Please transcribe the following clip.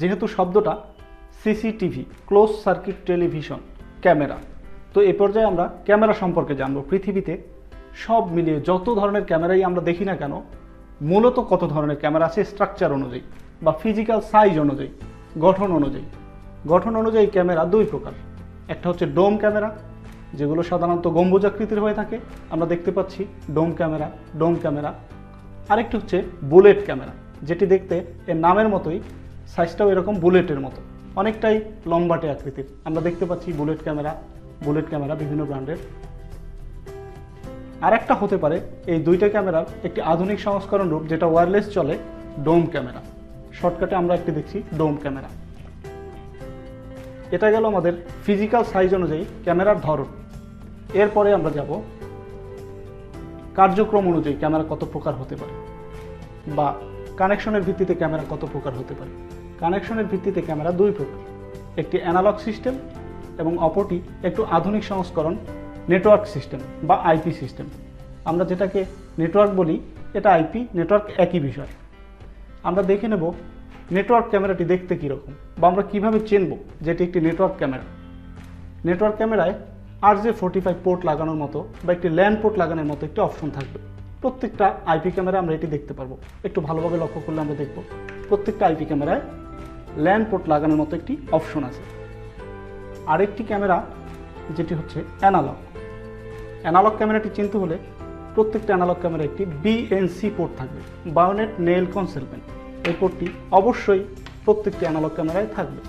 যেহেতু শব্দটা CCTV close circuit television camera. তো এ পর্যায়ে আমরা ক্যামেরা সম্পর্কে জানব। পৃথিবীতে সব মিলিয়ে যত ধরনের ক্যামেরাই আমরা দেখি না কেন, মূলত কত ধরনের ক্যামেরা আছে স্ট্রাকচার অনুযায়ী বা ফিজিক্যাল সাইজ অনুযায়ী, গঠন অনুযায়ী। গঠন অনুযায়ী ক্যামেরা দুই প্রকার। একটা হচ্ছে ডোম ক্যামেরা, যেগুলো সাধারণত গম্বুজাকৃতির হয়ে থাকে। আমরা দেখতে পাচ্ছি ডোম ক্যামেরা ডোম ক্যামেরা। আরেকটি হচ্ছে বুলেট ক্যামেরা, যেটি দেখতে এর নামের মতোই সাইজটাও এরকম বুলেটের মতো। অনেকটাই লম্বাটে আকৃতির। আমরা দেখতে পাচ্ছি বুলেট ক্যামেরা বুলেট ক্যামেরা বিভিন্ন ব্র্যান্ডের। আরেকটা হতে পারে, এই দুইটা ক্যামেরার একটি আধুনিক সংস্করণ রূপ, যেটা ওয়্যারলেস চলে ডোম ক্যামেরা। শর্টকাটে আমরা একটি দেখছি ডোম ক্যামেরা। এটা গেল আমাদের ফিজিক্যাল সাইজ অনুযায়ী ক্যামেরার ধরন। এরপরে আমরা যাব কার্যক্রম অনুযায়ী ক্যামেরা কত প্রকার হতে পারে, বা কানেকশনের ভিত্তিতে ক্যামেরা কত প্রকার হতে পারে। কানেকশনের ভিত্তিতে ক্যামেরা দুই প্রকার। একটি অ্যানালগ সিস্টেম এবং অপরটি একটু আধুনিক সংস্করণ নেটওয়ার্ক সিস্টেম বা আইপি সিস্টেম। আমরা যেটাকে নেটওয়ার্ক বলি, এটা আইপি, নেটওয়ার্ক একই বিষয়। আমরা দেখে নেব নেটওয়ার্ক ক্যামেরাটি দেখতে কীরকম বা আমরা কীভাবে চিনব যেটি একটি নেটওয়ার্ক ক্যামেরা। নেটওয়ার্ক ক্যামেরায় R J forty five port লাগানোর মতো বা একটি ল্যান্ড পোর্ট লাগানোর মতো একটি অপশন থাকবে। প্রত্যেকটা আইপি ক্যামেরা আমরা এটি দেখতে পারব। একটু ভালোভাবে লক্ষ্য করলে আমরা দেখব, প্রত্যেকটা আইপি ক্যামেরায় ল্যান্ড পোর্ট লাগানোর মতো একটি অপশন আছে। আরেকটি ক্যামেরা, যেটি হচ্ছে অ্যানালগ। অ্যানালগ ক্যামেরাটি চিনতে হলে প্রত্যেকটা অ্যানালগ ক্যামেরা একটি বিএনসি পোর্ট থাকবে, বায়োনেট নেল কনসেলমেন্ট এই পোর্টটি অবশ্যই প্রত্যেকটি অ্যানালগ ক্যামেরায় থাকবে।